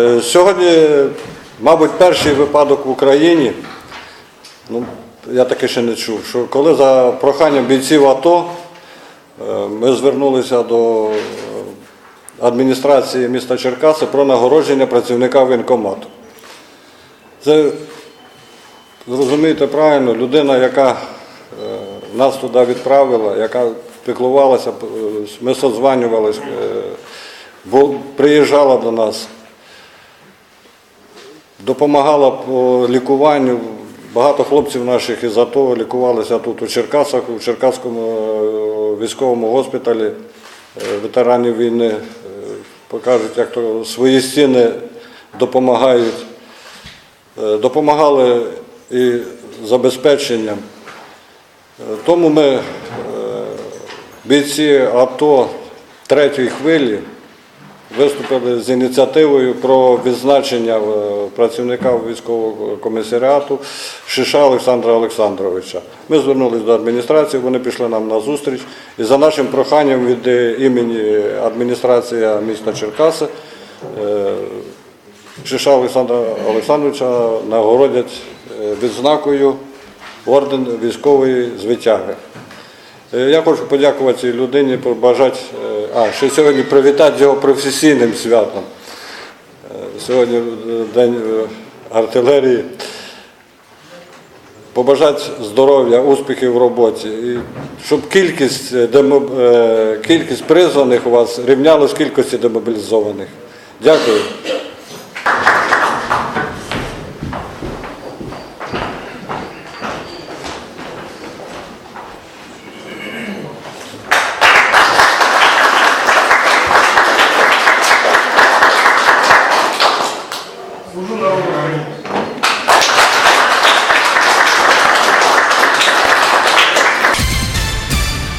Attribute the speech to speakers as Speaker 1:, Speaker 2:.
Speaker 1: Е, Сьогодні, мабуть, перший випадок в Україні, ну, я таки ще не чув, що коли за проханням бійців АТО е, ми звернулися до адміністрації міста Черкаси про нагородження працівника воєнкомату. Це, зрозумійте правильно, людина, яка е, нас туди відправила, яка піклувалася, ми созванювалися, приїжджала до нас, допомагала по лікуванню. Багато хлопців наших із АТО лікувалися тут у Черкасах, у Черкаському е, військовому госпіталі е, ветеранів війни. Е, Покажуть, як то свої стіни допомагають. Допомагали і забезпеченням. Тому ми, бійці АТО третьої хвилі, виступили з ініціативою про відзначення е, працівника військового комісаріату Шиша Олександра Олександровича. Ми звернулися до адміністрації, вони пішли нам на зустріч. І за нашим проханням від е, імені адміністрації міста Черкаси е, Шиша Олександра Олександровича нагородять відзнакою орден військової звитяги. Е, Я хочу подякувати людині, побажати, е, а ще сьогодні привітати його професійним святом. Е, Сьогодні день артилерії. Побажати здоров'я, успіхів в роботі, і щоб кількість, демо- е, кількість призваних у вас рівнялась кількості демобілізованих. Дякую. служу на